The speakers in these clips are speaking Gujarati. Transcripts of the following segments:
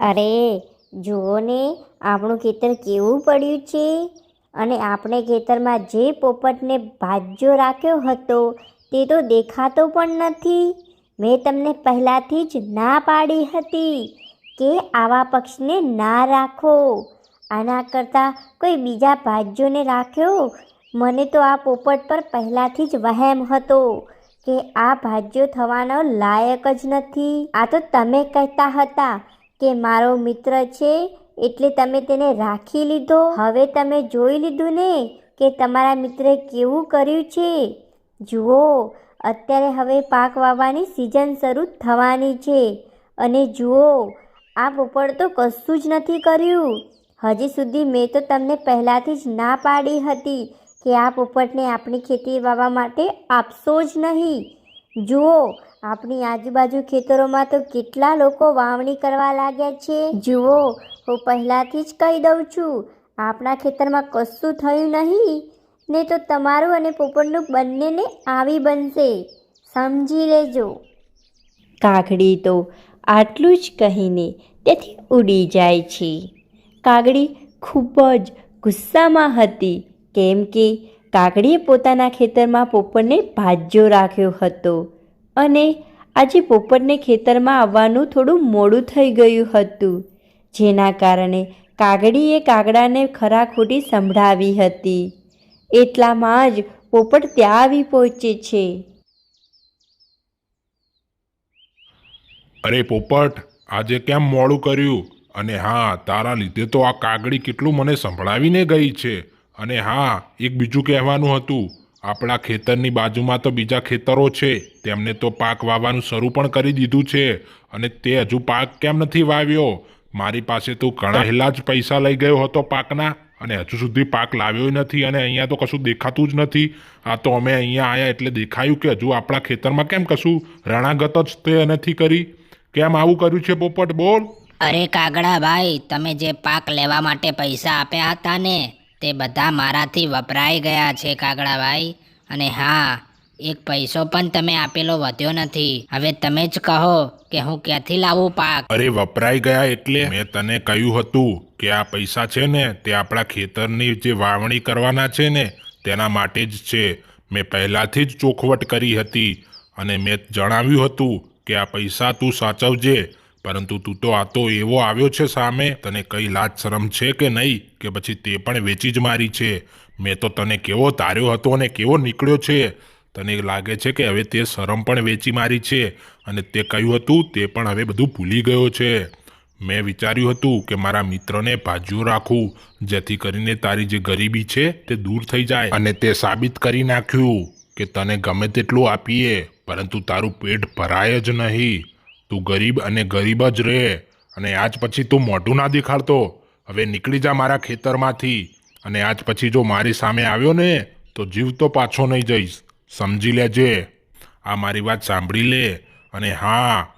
અરે, જુઓ ને, આપણું ખેતર કેવું પડ્યું છે? અને આપણે ખેતરમાં જે પોપટને ભાજ્યો રાખ્યો હતો, તે તો દેખાતો પણ નથી. મેં તમને પહેલાંથી જ ના પાડી હતી કે આવા પક્ષને ના રાખો. આના કરતાં કોઈ બીજા ભાજ્યોને રાખ્યો? મને તો આ પોપટ પર પહેલાંથી જ વહેમ હતો કે આ ભાજ્યો થવાનો લાયક જ નથી. આ તો તમે કહેતા હતા કે મારો મિત્ર છે એટલે તમે તેને રાખી લીધો. હવે તમે જોઈ લીધું ને કે તમારા મિત્રે કેવું કર્યું છે? જુઓ, અત્યારે હવે પાક વાવવાની સિઝન શરૂ થવાની છે. અને જુઓ, આ પોપટ તો કશું જ નથી કર્યું. હજી સુધી મેં તો તમને પહેલાંથી જ ના પાડી હતી કે આ પોપટને આપણી ખેતી વાવવા માટે આપશો જ નહીં. જુઓ આપણી આજુબાજુ ખેતરોમાં તો કેટલા લોકો વાવણી કરવા લાગ્યા છે? જુઓ, હું પહેલાંથી જ કહી દઉં છું, આપણા ખેતરમાં કશું થયું નહીં. ને તો તમારું અને પોપટનું બંનેને આવી બનશે. સમજી લેજો. કાગડી તો આટલું જ કહીને તેથી ઉડી જાય છે. કાગડી ખૂબ જ ગુસ્સામાં હતી, કેમ કે કાગડીએ પોતાના ખેતરમાં પોપટને ભાજ્યો રાખ્યો હતો. અને આજે પોપટને ખેતરમાં આવવાનું થોડું મોડું થઈ ગયું હતું, જેના કારણે કાગડીએ કાગડાને ખરા ખોટી સંભળાવી હતી. એટલામાં જ પોપટ ત્યાં આવી પહોંચે છે. અરે પોપટ, આજે કેમ મોડું કર્યું? અને હા, તારા લીધે તો આ કાગડી કેટલું મને સંભળાવીને ગઈ છે. અને હા, એક બીજું કહેવાનું હતું. આપણા ખેતરની બાજુમાં તો બીજા ખેતરો છે. તેમને તો પાક વાવવાનું શરૂ પણ કરી દીધું છે. અને તે હજુ પાક કેમ નથી વાવ્યો? મારી પાસે તું ઘણા હેલા જ પૈસા લઈ ગયો હતો પાકના. અને હજુ સુધી પાક લાવ્યો નથી અને અહીંયા તો કશું દેખાતું જ નથી. આ તો અમે અહીંયા આવ્યા એટલે દેખાયું કે હજુ આપણા ખેતરમાં કેમ કશું રણાગત જ તે નથી કરી. કેમ આવું કર્યું છે પોપટ? બોલ. અરે કાગડા ભાઈ, તમે જે પાક લેવા માટે પૈસા આપ્યા હતા ને તે બધા મારાથી વપરાઈ ગયા છે કાગડાભાઈ. અને હા, એક પૈસો પણ તમે આપેલો વધ્યો નથી. હવે તમે જ કહો કે હું ક્યાંથી લાવું પાક? અરે, વપરાઈ ગયા એટલે મેં તને કહ્યું હતું કે આ પૈસા છે ને, તે આપણા ખેતરની જે વાવણી કરવાના છે ને, તેના માટે જ છે. મેં પહેલાથી જ ચોખવટ કરી હતી. અને મેં જણાવ્યું હતું કે આ પૈસા તું સાચવજે. પરંતુ તું તો આ તો એવો આવ્યો છે સામે, તને કઈ લાજ શરમ છે કે નહીં? કે પછી તે પણ વેચી જ મારી છે. મેં તો તને કેવો તાર્યો હતો અને કેવો નીકળ્યો છે? તને લાગે છે કે હવે તે શરમ પણ વેચી મારી છે અને તે કહ્યું હતું, તે પણ હવે બધું ભૂલી ગયો છે. મેં વિચાર્યું હતું કે મારા મિત્રને ભાજ્યો રાખું, જેથી કરીને તારી જે ગરીબી છે તે દૂર થઈ જાય. અને તે સાબિત કરી નાખ્યું કે તને ગમે તેટલું આપીએ, પરંતુ તારું પેટ ભરાય જ નહીં. તું ગરીબ અને ગરીબ જ રહે અને આજ પછી તું મોઢું ના દેખાડતો. હવે નીકળી જા મારા ખેતરમાંથી. અને આજ પછી જો મારી સામે આવ્યો ને, તો જીવ તો પાછો નહીં જઈશ. સમજી લેજે. આ મારી વાત સાંભળી લે. અને હા,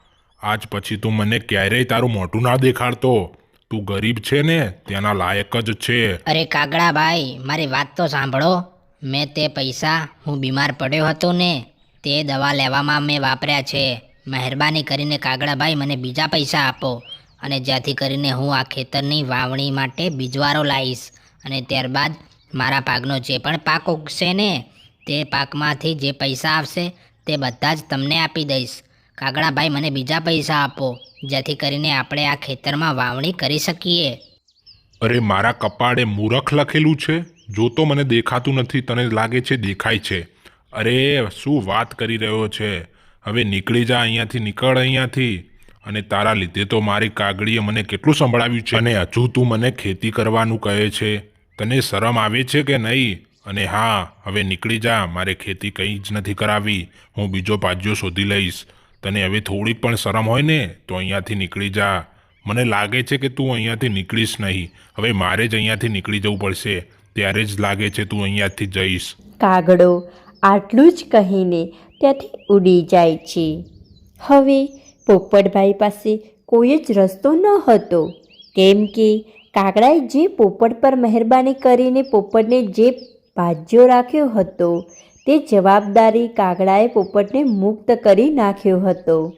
આજ પછી તું મને ક્યારેય તારું મોઢું ના દેખાડતો. તું ગરીબ છે ને તેના લાયક જ છે. અરે કાગડા ભાઈ, મારી વાત તો સાંભળો. મેં તે પૈસા, હું બીમાર પડ્યો હતો ને, તે દવા લેવામાં મેં વાપર્યા છે. મહેરબાની કરીને કાગડાભાઈ મને બીજા પૈસા આપો અને જેથી કરીને હું આ ખેતરની વાવણી માટે બીજવારો લાવીશ અને ત્યારબાદ મારા પાકનો જે પણ પાક ઉગશે ને, તે પાકમાંથી જે પૈસા આવશે, તે બધા જ તમને આપી દઈશ. કાગડાભાઈ મને બીજા પૈસા આપો, જેથી કરીને આપણે આ ખેતરમાં વાવણી કરી શકીએ. અરે મારા કપાળે મૂરખ લખેલું છે? જો તો મને દેખાતું નથી, તને લાગે છે દેખાય છે. અરે, શું વાત કરી રહ્યો છે? હવે નીકળી જા અહીંયાથી નીકળ અહીંયાથી. અને તારા લીધે તો મારી કાગડીએ મને કેટલું સંભળાવ્યું છે? અને હજુ તું મને ખેતી કરવાનું કહે છે. તને શરમ આવે છે કે નહીં? અને હા હવે નીકળી જા. મારે ખેતી કંઈ જ નથી કરાવી. હું બીજો પાજ્યો શોધી લઈશ. તને હવે થોડીક પણ શરમ હોય ને તો અહીંયાથી નીકળી જા. મને લાગે છે કે તું અહીંયાથી નીકળીશ નહીં. હવે મારે જ અહીંયાથી નીકળી જવું પડશે. ત્યારે જ લાગે છે તું અહીંયાથી જઈશ. કાગડો આટલું જ કહીને ત્યાંથી ઉડી જાય છે. હવે પોપટભાઈ પાસે કોઈ જ રસ્તો ન હતો. કેમ કે કાગડાએ જે પોપટ પર મહેરબાની કરીને પોપટને જે ભાજ્યો રાખ્યો હતો, તે જવાબદારી કાગડાએ પોપટને મુક્ત કરી નાખ્યો હતો.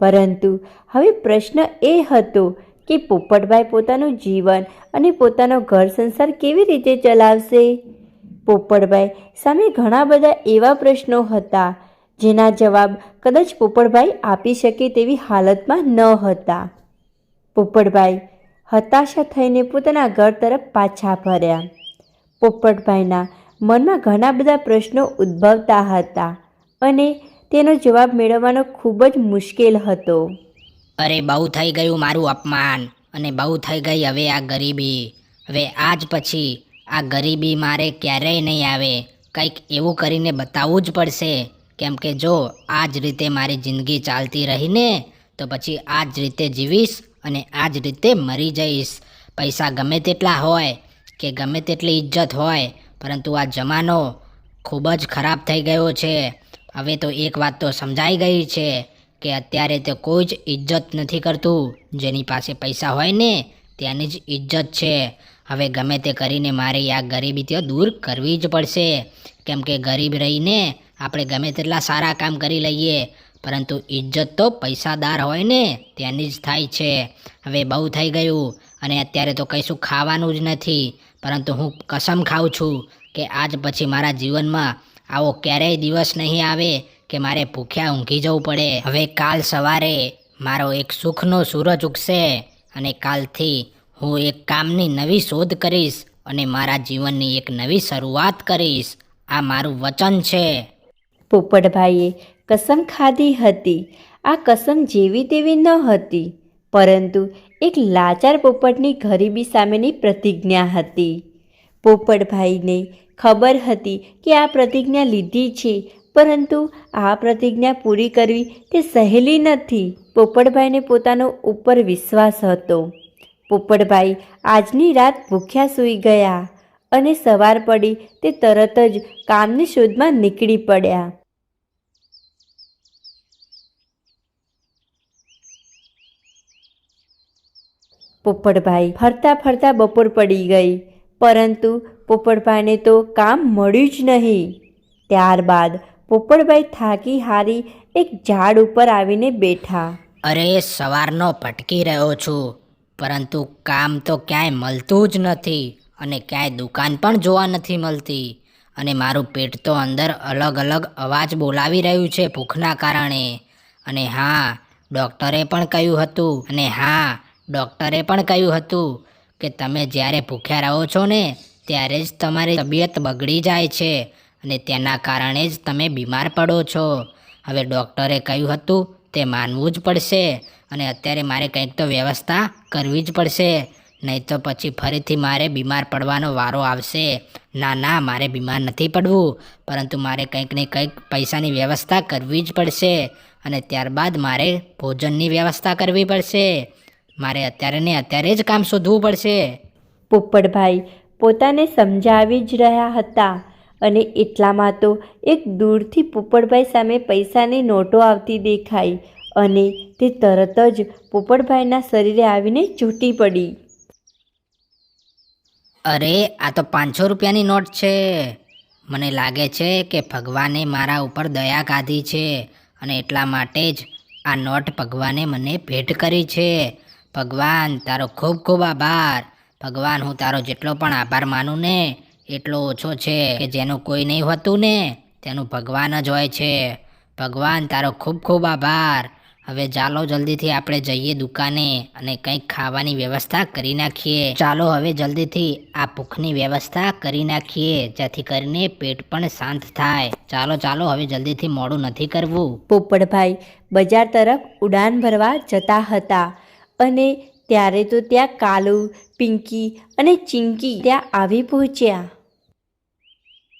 પરંતુ હવે પ્રશ્ન એ હતો કે પોપટભાઈ પોતાનું જીવન અને પોતાનો ઘર સંસાર કેવી રીતે ચલાવશે? પોપટભાઈ સામે ઘણા બધા એવા પ્રશ્નો હતા જેના જવાબ કદાચ પોપટભાઈ આપી શકે તેવી હાલતમાં ન હતા. પોપટભાઈ હતાશા થઈને પોતાના ઘર તરફ પાછા ફર્યા. પોપટભાઈના મનમાં ઘણા બધા પ્રશ્નો ઉદ્ભવતા હતા અને તેનો જવાબ મેળવવાનો ખૂબ જ મુશ્કેલ હતો. અરે બહુ થઈ ગયું મારું અપમાન અને બહુ થઈ ગઈ હવે આ ગરીબી. હવે આજ પછી આ ગરીબી મારે ક્યારેય નહીં આવે. કંઈક એવું કરીને બતાવવું જ પડશે. કેમ કે જો આ જ રીતે મારી જિંદગી ચાલતી રહીને, તો પછી આ જ રીતે જીવીશ અને આ જ રીતે મરી જઈશ. પૈસા ગમે તેટલા હોય કે ગમે તેટલી ઇજ્જત હોય, પરંતુ આ જમાનો ખૂબ જ ખરાબ થઈ ગયો છે. હવે તો એક વાત તો સમજાઈ ગઈ છે કે અત્યારે તો કોઈ જ ઇજ્જત નથી કરતું. જેની પાસે પૈસા હોય ને, ત્યાંની જ ઇજ્જત છે. હવે ગમે તે કરીને મારે આ ગરીબી તો દૂર કરવી જ પડશે. કેમ કે ગરીબ રહીને આપણે ગમે તેટલા સારા કામ કરી લઈએ, પરંતુ ઇજ્જત તો પૈસાદાર હોય ને તેની જ થાય છે. હવે બહુ થઈ ગયું, અને અત્યારે તો કશું ખાવાનું જ નથી, પરંતુ હું કસમ ખાઉં છું કે આજ પછી મારા જીવનમાં આવો ક્યારેય દિવસ નહીં આવે કે મારે ભૂખ્યા ઊંઘી જવું પડે. હવે કાલ સવારે મારો એક સુખનો સૂરજ ઉગશે, અને કાલથી હું એક કામની નવી શોધ કરીશ, અને મારા જીવનની એક નવી શરૂઆત કરીશ. આ મારું વચન છે. પોપટભાઈએ કસમ ખાધી હતી. આ કસમ જેવી તેવી ન હતી, પરંતુ એક લાચાર પોપટની ગરીબી સામેની પ્રતિજ્ઞા હતી. પોપટભાઈને ખબર હતી કે આ પ્રતિજ્ઞા લીધી છે, પરંતુ આ પ્રતિજ્ઞા પૂરી કરવી તે સહેલી નથી. પોપટભાઈને પોતાનો ઉપર વિશ્વાસ હતો. પોપટભાઈ આજની રાત ભૂખ્યા સૂઈ ગયા અને સવાર પડી તે તરત જ કામની શોધમાં નીકળી પડ્યા. પોપટભાઈ ફરતા ફરતા બપોર પડી ગઈ. પરંતુ પોપટભાઈને તો કામ મળ્યું જ નહીં. ત્યારબાદ પોપટભાઈ થાકી હારી એક ઝાડ ઉપર આવીને બેઠા. અરે, સવારનો ભટકી રહ્યો છું. પરંતુ કામ તો ક્યાંય મળતું જ નથી અને ક્યાંય દુકાન પણ જોવા નથી મળતી. અને મારું પેટ તો અંદર અલગ અલગ અવાજ બોલાવી રહ્યું છે ભૂખના કારણે. અને હા, ડૉક્ટરે પણ કહ્યું હતું. અને હા ડૉક્ટરે પણ કહ્યું હતું કે તમે જ્યારે ભૂખ્યા રહો છો ને, ત્યારે જ તમારી તબિયત બગડી જાય છે અને તેના કારણે જ તમે બીમાર પડો છો. હવે ડૉક્ટરે કહ્યું હતું તે માનવું જ પડશે અને અત્યારે મારે કંઈક તો વ્યવસ્થા કરવી જ પડશે. નહીં તો પછી ફરીથી મારે બીમાર પડવાનો વારો આવશે. ના ના, મારે બીમાર નથી પડવું, પરંતુ મારે કંઈક ને કંઈક પૈસાની વ્યવસ્થા કરવી જ પડશે અને ત્યારબાદ મારે ભોજનની વ્યવસ્થા કરવી પડશે. મારે અત્યારે ને અત્યારે જ કામ શોધવું પડશે. પોપટભાઈ પોતાને સમજાવી જ રહ્યા હતા અને એટલામાં તો એક દૂરથી પોપટભાઈ સામે પૈસાની નોટો આવતી દેખાઈ અને તે તરત જ પોપટભાઈના શરીરે આવીને ચૂંટી પડી. અરે આ તો પાંચસો રૂપિયાની નોટ છે. મને લાગે છે કે ભગવાને મારા ઉપર દયા કાઢી છે અને એટલા માટે જ આ નોટ ભગવાને મને ભેટ કરી છે. ભગવાન, તારો ખૂબ ખૂબ આભાર. ભગવાન, હું તારો જેટલો પણ આભાર માનું ને, એટલો ઓછો છે કે જેનું કોઈ નહીં હોતું ને, તેનું ભગવાન જ હોય છે. ભગવાન, તારો ખૂબ ખૂબ આભાર. હવે ચાલો જલ્દીથી આપણે જઈએ દુકાને અને કંઈક ખાવાની વ્યવસ્થા કરી નાખીએ. ચાલો હવે જલ્દીથી આ ભૂખની વ્યવસ્થા કરી નાખીએ, જેથી કરીને પેટ પણ શાંત થાય. ચાલો ચાલો, હવે જલ્દીથી મોડું નથી કરવું. પોપડભાઈ બજાર તરફ ઉડાન ભરવા જતા હતા. અને ત્યારે તો ત્યાં કાલુ, પિંકી અને ચિંકી ત્યાં આવી પહોંચ્યા.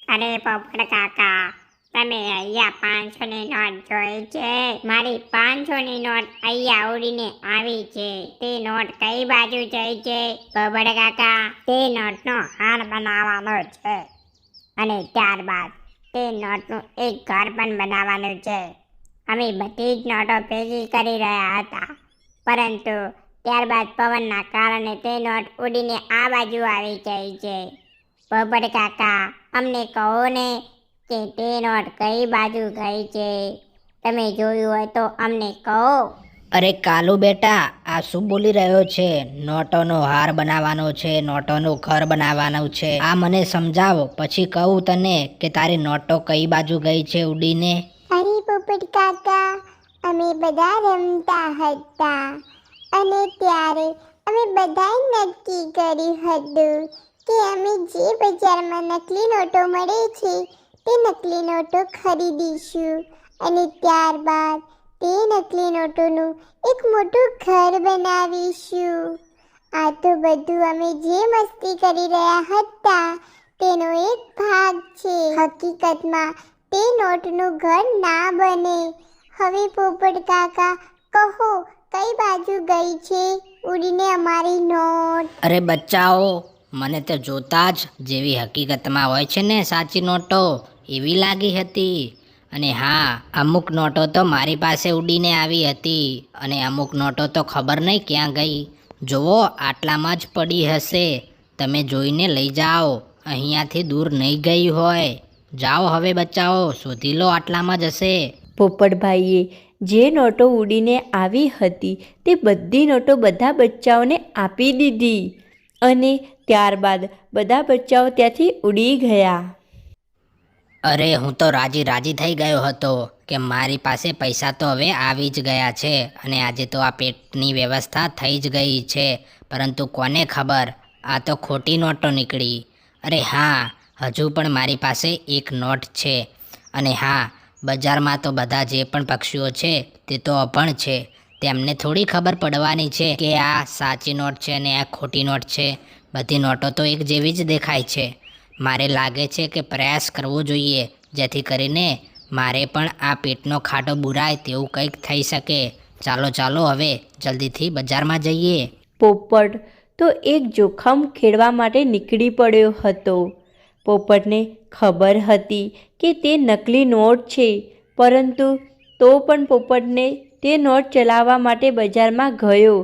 અરે પોપટ કાકા, તમે અહીંયા પાંચસોની નોટ જોઈ છે? મારી પાંચસોની નોટ અહીંયા ઉડીને આવી છે. તે નોટ કઈ બાજુ જઈ છે? પોપટ કાકા, તે નોટનો હાર બનાવવાનો છે. અને ત્યારબાદ તે નોટનું એક ઘર પણ બનાવવાનું છે. અમે બધી જ નોટો ભેગી કરી રહ્યા હતા. પરંતુ ત્યારબાદ પવનના કારણે તે નોટ ઉડીને આ બાજુ આવી ગઈ છે. પોપટ કાકા અમને કહો ને કે તે નોટ કઈ બાજુ ગઈ છે? તમે જોયું હોય તો અમને કહો. અરે કાલુ બેટા આ શું બોલી રહ્યો છે? નોટોનો હાર બનાવવાનો છે નોટોનું ઘર બનાવવાનું છે. આ મને સમજાવો પછી કહું તને કે તારી નોટો કઈ બાજુ ગઈ છે ઉડીને? અરે પોપટ કાકા અમે બધા રમતા હતા. અને ત્યારે અમે બધાએ નક્કી કર્યું હતું કે અમે જે બજારમાં નકલી નોટો મળે છે, તે નકલી નોટો ખરીદીશું. અને ત્યારબાદ તે નકલી નોટોનું એક મોટું ઘર બનાવીશું. આ તો બધું અમે જે મસ્તી કરી રહ્યા હતા, તેનો એક ભાગ છે. હકીકતમાં તે નોટનું ઘર ના બને. હવે પોપટ કાકા, કહો, કઈ બાજુ ગઈ છે ઉડીને અમારી નોટ? અરે બચ્ચાઓ, મને તો જોતા જ જેવી હકીકતમાં હોય છે ને સાચી નોટો, એવી લાગી હતી. અને હા, અમુક નોટો તો મારી પાસે ઉડીને આવી હતી અને અમુક નોટો તો ખબર નહીં ક્યાં ગઈ. જુઓ, આટલામાં જ પડી હશે. તમે જોઈને લઈ જાઓ, અહીંયાથી દૂર નહીં ગઈ હોય. જાઓ હવે બચ્ચાઓ, શોધી લો આટલામાં જ હશે. પોપટભાઈએ જે નોટો ઉડીને આવી હતી તે બધી નોટો બધા બચ્ચાઓને આપી દીધી અને ત્યારબાદ બધા બચ્ચાઓ ત્યાંથી ઉડી ગયા. અરે, હું તો રાજી રાજી થઈ ગયો હતો કે મારી પાસે પૈસા તો હવે આવી જ ગયા છે અને આજે તો આ પેટની વ્યવસ્થા થઈ જ ગઈ છે. પરંતુ કોને ખબર? આ તો ખોટી નોટો નીકળી. અરે હા, હજુ પણ મારી પાસે એક નોટ છે. અને હા બજારમાં તો બધા જે પણ પક્ષીઓ છે, તે તો અપણ છે. તેમને થોડી ખબર પડવાની છે કે આ સાચી નોટ છે અને આ ખોટી નોટ છે. બધી નોટો તો એક જેવી જ દેખાય છે. મારે લાગે છે કે પ્રયાસ કરવો જોઈએ, જેથી કરીને મારે પણ આ પેટનો ખાટો બુરાય તેવું કંઈક થઈ શકે. ચાલો ચાલો હવે જલ્દીથી બજારમાં જઈએ. પોપટ તો એક જોખમ ખેડવા માટે નીકળી પડ્યો હતો. પોપટને ખબર હતી કે તે નકલી નોટ છે, પરંતુ તો પણ પોપટને તે નોટ ચલાવવા માટે બજારમાં ગયો.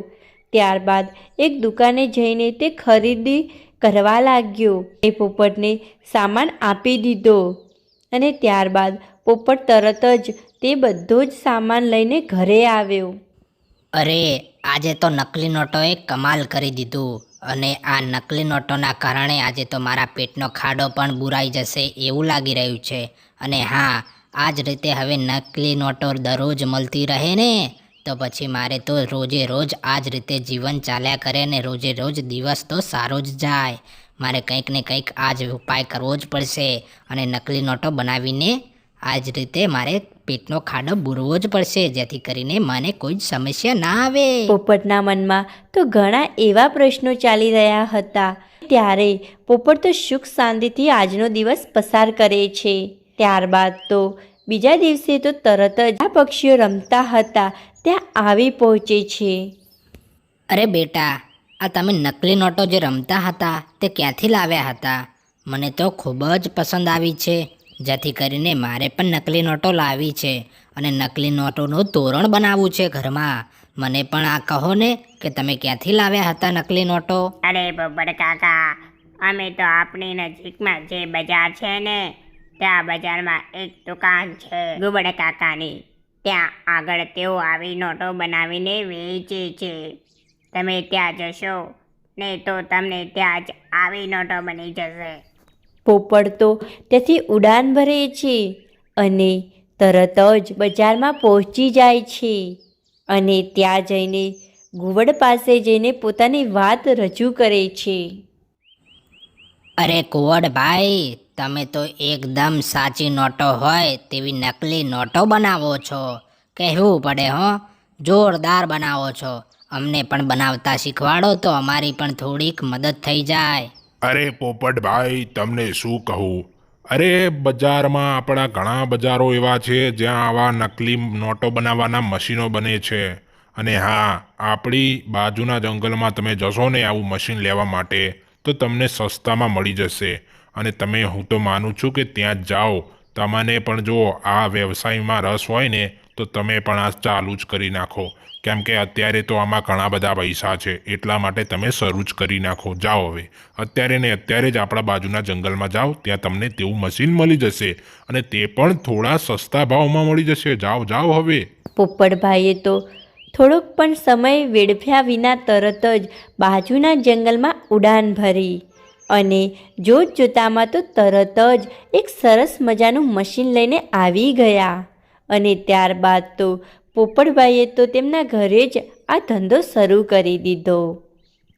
ત્યારબાદ એક દુકાને જઈને તે ખરીદી કરવા લાગ્યો. એ પોપટને સામાન આપી દીધો અને ત્યારબાદ પોપટ તરત જ તે બધો જ સામાન લઈને ઘરે આવ્યો. અરે, આજે તો નકલી નોટોએ કમાલ કરી દીધું. અને આ નકલી નોટોના કારણે આજે તો મારા પેટનો ખાડો પણ બુરાઈ જશે એવું લાગી રહ્યું છે. અને હા આ જ રીતે હવે નકલી નોટો દરરોજ મળતી રહે ને? તો પછી મારે તો રોજે રોજ આ જ રીતે જીવન ચાલ્યા કરે ને રોજે રોજ દિવસ તો સારો જ જાય. મારે કંઈક ને કંઈક આ જ ઉપાય કરવો જ પડશે. અને નકલી નોટો બનાવીને આ જ રીતે મારે પેટનો ખાડો બુરવો જ પડશે જેથી કરીને મને કોઈ જ સમસ્યા ના આવે. પોપટના મનમાં તો ઘણા એવા પ્રશ્નો ચાલી રહ્યા હતા. ત્યારે પોપટ તો સુખ શાંતિથી આજનો દિવસ પસાર કરે છે. ત્યારબાદ તો બીજા દિવસે તો તરત જ આ પક્ષીઓ રમતા હતા ત્યાં આવી પહોંચે છે. અરે બેટા આ તમે નકલી નોટો જે રમતા હતા તે ક્યાંથી લાવ્યા હતા? મને તો ખૂબ જ પસંદ આવી છે. જેથી કરીને મારે પણ નકલી નોટો લાવી છે અને નકલી નોટોનું તોરણ બનાવવું છે ઘરમાં. મને પણ આ કહો ને કે તમે ક્યાંથી લાવ્યા હતા નકલી નોટો? અરે બબ્બર કાકા, અમે તો આપણી નજીકમાં જે બજાર છે ને, ત્યાં બજારમાં એક દુકાન છે ગુબડ કાકાની. ત્યાં આગળ તેઓ આવી નોટો બનાવીને વેચે છે. તમે ત્યાં જશો, નહીં તો તમને ત્યાં જ આવી નોટો બની જશે. પોપટ તો ત્યાંથી ઉડાન ભરે છે અને તરત જ બજારમાં પહોંચી જાય છે. અને ત્યાં જઈને ઘુવડ પાસે જઈને પોતાની વાત રજૂ કરે છે. અરે કુંવરભાઈ તમે તો એકદમ સાચી નોટો હોય તેવી નકલી નોટો બનાવો છો. કહેવું પડે હો, જોરદાર બનાવો છો. અમને પણ બનાવતા શીખવાડો તો અમારી પણ થોડીક મદદ થઈ જાય. અરે પોપટભાઈ, તમને શું કહું? અરે બજારમાં આપણા ઘણા બજારો એવા છે, જ્યાં આવા નકલી નોટો બનાવવાના મશીનો બને છે. અને હા, આપણી બાજુના જંગલમાં તમે જશો ને આવું મશીન લેવા માટે, તો તમને સસ્તામાં મળી જશે. અને તમે, હું તો માનું છું કે ત્યાં જાઓ. તમને પણ જો આ વ્યવસાયમાં રસ હોય ને, તો તમે પણ આ ચાલુ જ કરી નાખો. કેમ કે અત્યારે તો આમાં ઘણા બધા પૈસા છે, એટલા માટે તમે શરૂ જ કરી નાખો. જાઓ હવે. અત્યારે ને અત્યારે જ આપણા બાજુના જંગલમાં જાઓ, ત્યાં તમને તેવું મશીન મળી જશે અને તે પણ થોડા સસ્તા ભાવમાં મળી જશે. જાઓ જાઓ હવે. પોપટભાઈએ તો થોડોક પણ સમય વેડફ્યા વિના તરત જ બાજુના જંગલમાં ઉડાન ભરી અને જોત જોતામાં તો તરત જ એક સરસ મજાનું મશીન લઈને આવી ગયા. અને ત્યારબાદ તો પોપટભાઈએ તો તેમના ઘરે જ આ ધંધો શરૂ કરી દીધો.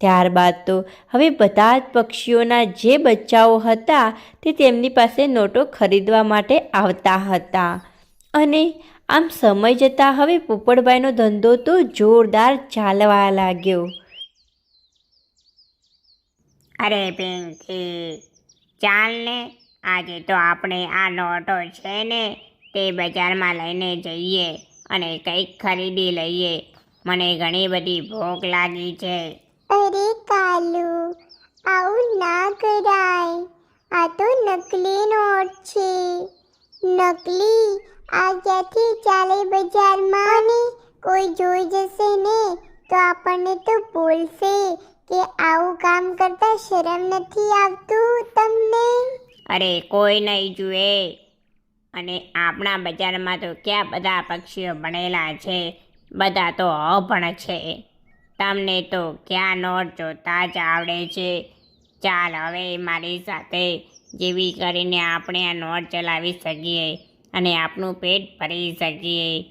ત્યારબાદ તો હવે બધા જ પક્ષીઓના જે બચ્ચાઓ હતા તે તેમની પાસે નોટો ખરીદવા માટે આવતા હતા. અને આમ સમય જતાં હવે પોપટભાઈનો ધંધો તો જોરદાર ચાલવા લાગ્યો. અરે પિંકી ચાલ ને. આજે તો આપણે આ નોટો છે ને તે બજારમાં લઈને જઈએ. અને કંઈક ખરીદી લઈએ. મને ઘણી બધી ભૂખ લાગી છે. અરે કાલુ આવું ના કરાય. આ તો નકલી નોટ છે. નકલી આ ક્યાંથી ચાલે બજારમાં. ને કોઈ જોઈ જશે ને તો આપણને તો બોલશે કે આવું કામ કરતા શરમ નથી આવતું તમને? અરે કોઈ નહીં જુએ. અને આપણા બજારમાં તો ક્યાં બધા પક્ષીઓ ભણેલા છે? બધા તો અભણ છે. તમને તો ક્યાં નોટ જોતા જ આવડે છે? ચાલ હવે મારી સાથે જેવી કરીને આપણે આ નોટ ચલાવી શકીએ અને આપણું પેટ ભરી શકીએ.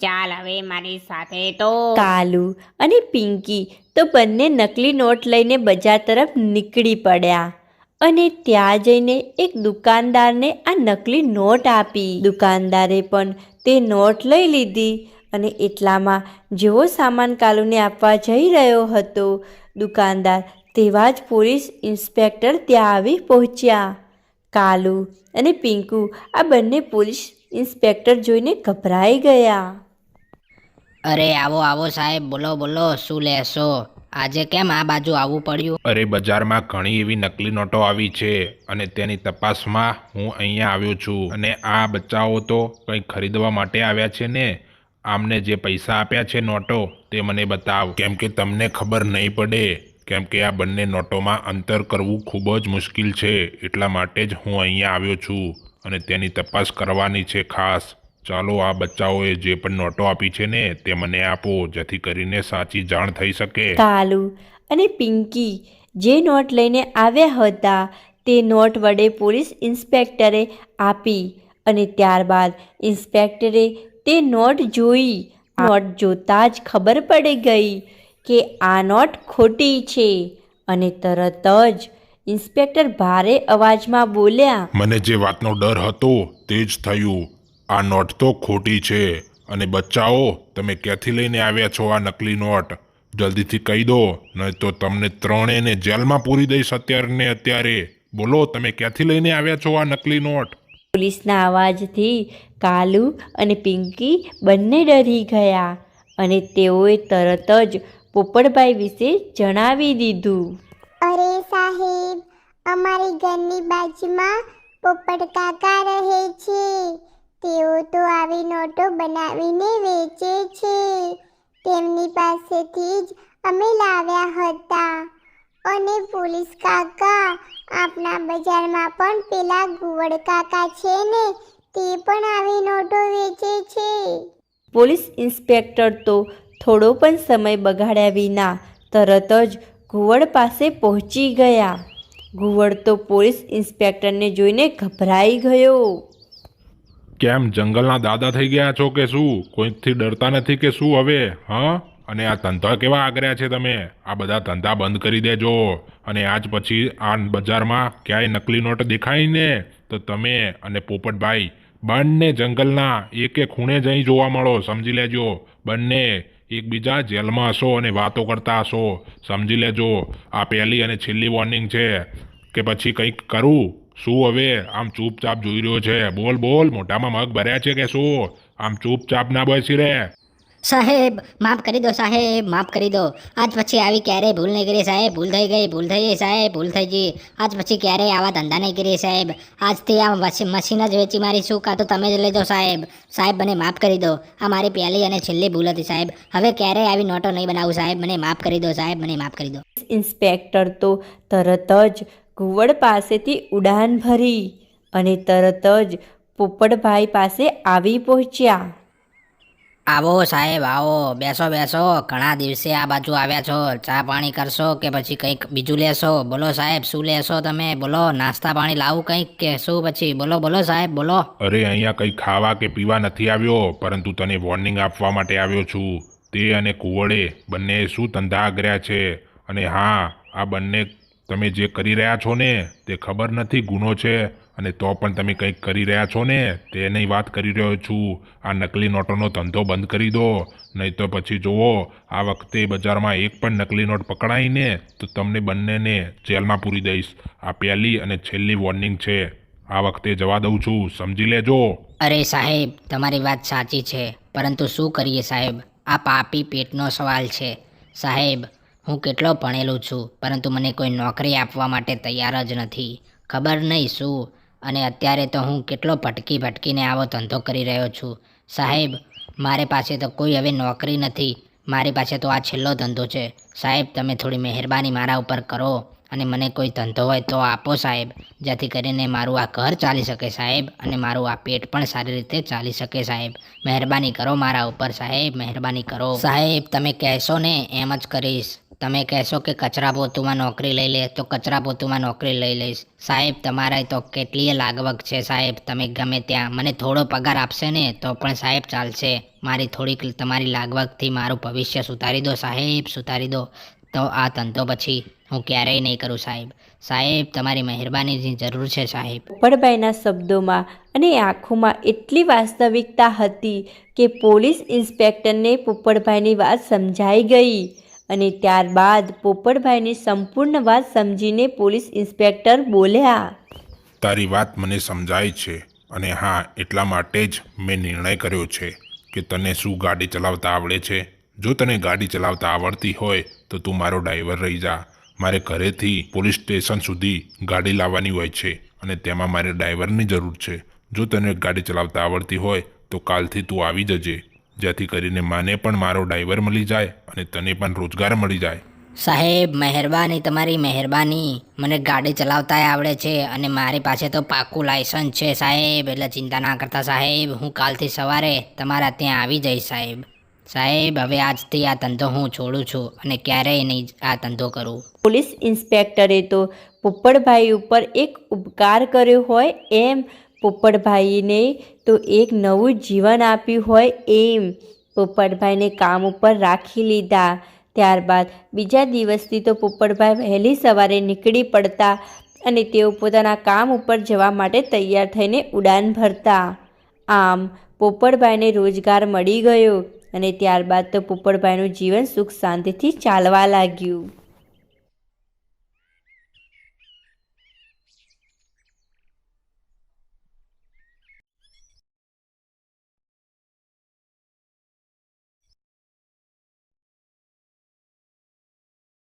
ચાલ હવે મારી સાથે તો. કાલુ અને પિંકી તો બંને નકલી નોટ લઈને બજાર તરફ નીકળી પડ્યા. અને ત્યાં જઈને એક દુકાનદારને આ નકલી નોટ આપી. દુકાનદારે પણ તે નોટ લઈ લીધી અને એટલામાં જેવો સામાન કાલુને આપવા જઈ રહ્યો હતો, દુકાનદાર તેવા જ પોલીસ ઇન્સ્પેક્ટર ત્યાં આવી પહોંચ્યા. કાલુ અને પિંકુ આ બંને પોલીસ ઇન્સ્પેક્ટર જોઈને ગભરાઈ ગયા. અરે આવો આવો સાહેબ, બોલો બોલો, શું લેશો? આજે કેમ આ બાજુ આવવું પડ્યું? અરે બજારમાં ઘણી એવી નકલી નોટો આવી છે અને તેની તપાસમાં હું અહીંયા આવ્યો છું. અને આ બચ્ચાઓ તો કંઈક ખરીદવા માટે આવ્યા છે ને? આમને જે પૈસા આપ્યા છે નોટો, તે મને બતાવ. કેમ કે તમને ખબર નહીં પડે. કેમ કે આ બંને નોટોમાં અંતર કરવું ખૂબ જ મુશ્કેલ છે. એટલા માટે જ હું અહીંયા આવ્યો છું અને તેની તપાસ કરવાની છે ખાસ. ચાલો આ બચ્ચાઓએ જે પણ નોટો આપી છે ને તે મને આપો જેથી કરીને સાચી જાણ થઈ શકે. કાલુ અને પિંકી જે નોટ લઈને આવ્યા હતા તે નોટ વડે પોલીસ ઇન્સ્પેક્ટરે આપી અને ત્યારબાદ ઇન્સ્પેક્ટરે તે નોટ જોઈ. નોટ જોતાં જ ખબર પડી ગઈ કે આ નોટ ખોટી છે અને તરત જ ઇન્સ્પેક્ટર ભારે અવાજમાં બોલ્યા મને જે વાતનો ડર હતો તે જ થયું. આ નોટ તો ખોટી છે. અને બચ્ચાઓ તમે ક્યાંથી લઈને આવ્યા છો આ નકલી નોટ? જલ્દીથી કહી દો નહીં તો તમને ત્રણેયને જેલમાં પૂરી દઈશ અત્યારને અત્યારે. બોલો તમે ક્યાંથી લઈને આવ્યા છો આ નકલી નોટ? પોલીસના અવાજથી કાલુ અને પિંકી બંને ડરી ગયા અને તેઓએ તરત જ પોપટભાઈ વિશે જણાવી દીધું. અરે સાહેબ અમારી ઘરની બાજુમાં પોપટ કાકા રહે છે. તેઓ તો આવી નોટો બનાવીને વેચે છે. તેમની પાસેથી જ અમે લાવ્યા હતા. અને પોલીસ કાકા આપણા બજારમાં પણ પેલા ગુવડ કાકા છે ને, તે પણ આવી નોટો વેચે છે. પોલીસ ઇન્સ્પેક્ટર તો થોડો પણ સમય બગાડ્યા વિના તરત જ ઘુવડ પાસે પહોંચી ગયા. ઘુવડ તો પોલીસ ઇન્સ્પેક્ટરને જોઈને ગભરાઈ ગયો. કેમ જંગલના દાદા થઈ ગયા છો કે શું? કોઈથી ડરતા નથી કે શું હવે, હા? અને આ ધંધા કેવા આગર્યા છે તમે? આ બધા ધંધા બંધ કરી દેજો. અને આજ પછી આ બજારમાં ક્યાંય નકલી નોટ દેખાય ને? તો તમે અને પોપટભાઈ બંને જંગલના એક ખૂણે જઈ જોવા મળો, સમજી લેજો. બંને એકબીજા જેલમાં હશો અને વાતો કરતા હશો. સમજી લેજો, આ પહેલી અને છેલ્લી વોર્નિંગ છે કે પછી કંઈક કરું. શું હવે? આમ ચૂપચાપ જોઈ રહ્યો છે. બોલ બોલ. મોટામાં મગ ભર્યા છે કે શું? આમ ચૂપચાપ ના બેસી રહે. સાહેબ માફ કરી દો સાહેબ માફ કરી દો. આજ પછી આવી ક્યારેય ભૂલ નહીં કરી સાહેબ. ભૂલ થઈ ગઈ ભૂલ થઈ ગઈ સાહેબ ભૂલ થઈ ગઈ. આજ પછી ક્યારેય આવા ધંધા નહીં કરીએ સાહેબ. આજથી આ મશીન જ વેચી મારીશું કાં તો તમે જ લઈ જાઓ સાહેબ. સાહેબ મને માફ કરી દો. આ મારી પહેલી અને છેલ્લી ભૂલ હતી સાહેબ. હવે ક્યારેય આવી નોટો નહીં બનાવું સાહેબ. મને માફ કરી દો સાહેબ મને માફ કરી દો. ઇન્સ્પેક્ટર તો તરત જ ઘુવડ પાસેથી ઉડાન ભરી અને તરત જ પોપટભાઈ પાસે આવી પહોંચ્યા. આવો સાહેબ આવો. બેસો બેસો. ઘણા દિવસે આ બાજુ આવ્યા છો. ચા પાણી કરશો કે પછી કંઈક બીજું લેશો? બોલો સાહેબ શું લેશો તમે? બોલો નાસ્તા પાણી લાવું કંઈક કે શું પછી? બોલો બોલો સાહેબ બોલો. અરે અહીંયા કંઈ ખાવા કે પીવા નથી આવ્યો પરંતુ તને વોર્નિંગ આપવા માટે આવ્યો છું. તે અને કુવડે બંને શું ધંધા આગ્ર્યા છે? અને હા આ બંને તમે જે કરી રહ્યા છો ને, તે ખબર નથી, ગુનો છે. અને તો પણ તમે કંઈક કરી રહ્યા છો ને તેની વાત કરી રહ્યો છું. આ નકલી નોટોનો ધંધો બંધ કરી દો. નહીં તો પછી જુઓ, આ વખતે બજારમાં એક પણ નકલી નોટ પકડાઈને તો તમને બંનેને જેલમાં પૂરી દઈશ. આ પહેલી અને છેલ્લી વોર્નિંગ છે. આ વખતે જવા દઉં છું. સમજી લેજો. અરે સાહેબ, તમારી વાત સાચી છે. પરંતુ શું કરીએ સાહેબ? આ પાપી પેટનો સવાલ છે. સાહેબ હું કેટલો ભણેલું છું, પરંતુ મને કોઈ નોકરી આપવા માટે તૈયાર જ નથી. ખબર નહીં શું? અને અત્યારે તો હું કેટલો ભટકી ભટકીને આવો ધંધો કરી રહ્યો છું. સાહેબ, મારે પાસે તો કોઈ હવે નોકરી નથી. મારી પાસે તો આ છેલ્લો ધંધો છે. સાહેબ, તમે થોડી મહેરબાની મારા ઉપર કરો અને મને કોઈ ધંધો હોય તો આપો સાહેબ, જેથી કરીને મારું આ ઘર ચાલી શકે સાહેબ અને મારું આ પેટ પણ સારી રીતે ચાલી શકે સાહેબ. મહેરબાની કરો મારા ઉપર સાહેબ, મહેરબાની કરો. સાહેબ, તમે કહેશો ને, એમ જ કરીશ. તમે કહેશો કે કચરા પોતુમાં નોકરી લઈ લે, તો કચરા પોતુમાં નોકરી લઈ લઈશ. સાહેબ, તમારે તો કેટલીય લાગવગ છે સાહેબ. તમે ગમે ત્યાં મને થોડો પગાર આપશે ને, તો પણ સાહેબ ચાલશે. મારી થોડીક તમારી લાગવગથી મારું ભવિષ્ય સુધારી દો સાહેબ, સુધારી દો. તો આ ધંધો પછી હું ક્યારેય નહીં કરું સાહેબ. સાહેબ, તમારી મહેરબાનીની જરૂર છે સાહેબ. પોપડભાઈના શબ્દોમાં અને આંખોમાં એટલી વાસ્તવિકતા હતી કે પોલીસ ઇન્સ્પેક્ટરને પોપડભાઈની વાત સમજાઈ ગઈ. અને ત્યારબાદ પોપટભાઈની સંપૂર્ણ વાત સમજીને પોલીસ ઇન્સ્પેક્ટર બોલ્યા. તારી વાત મને સમજાય છે અને હા, એટલા માટે જ મેં નિર્ણય કર્યો છે કે તને શું ગાડી ચલાવતા આવડે છે? જો તને ગાડી ચલાવતા આવડતી હોય, તો તું મારો ડ્રાઈવર રહી જા. મારે ઘરેથી પોલીસ સ્ટેશન સુધી ગાડી લાવવાની હોય છે અને તેમાં મારે ડ્રાઈવરની જરૂર છે. જો તને ગાડી ચલાવતા આવડતી હોય, તો કાલથી તું આવી જજે. જેથી કરીને માને પણ મારો ડ્રાઈવર મળી જાય અને તને પણ રોજગાર મળી જાય. સાહેબ મહેરબાની તમારી મહેરબાની. મને ગાડી ચલાવતાય આવડે છે અને મારી પાસે તો પાક્કું લાયસન્સ છે સાહેબ. એટલે ચિંતા ના કરતા સાહેબ હું કાલથી સવારે તમારા ત્યાં આવી જઈશ સાહેબ. સાહેબ હવે આજથી આ ધંધો હું છોડું છું અને ક્યારેય નહીં આ ધંધો કરું. પોલીસ ઇન્સ્પેક્ટરે તો પોપટભાઈ ઉપર એક ઉપકાર કર્યો હોય એમ પોપટભાઈને તો એક નવું જીવન આપ્યું હોય એમ. પોપટભાઈને કામ ઉપર રાખી લીધા. ત્યારબાદ બીજા દિવસથી તો પોપટભાઈ વહેલી સવારે નીકળી પડતા અને તેઓ પોતાના કામ ઉપર જવા માટે તૈયાર થઈને ઉડાન ભરતા. આમ પોપટભાઈને રોજગાર મળી ગયો અને ત્યારબાદ તો પોપટભાઈનું જીવન સુખ શાંતિથી ચાલવા લાગ્યું.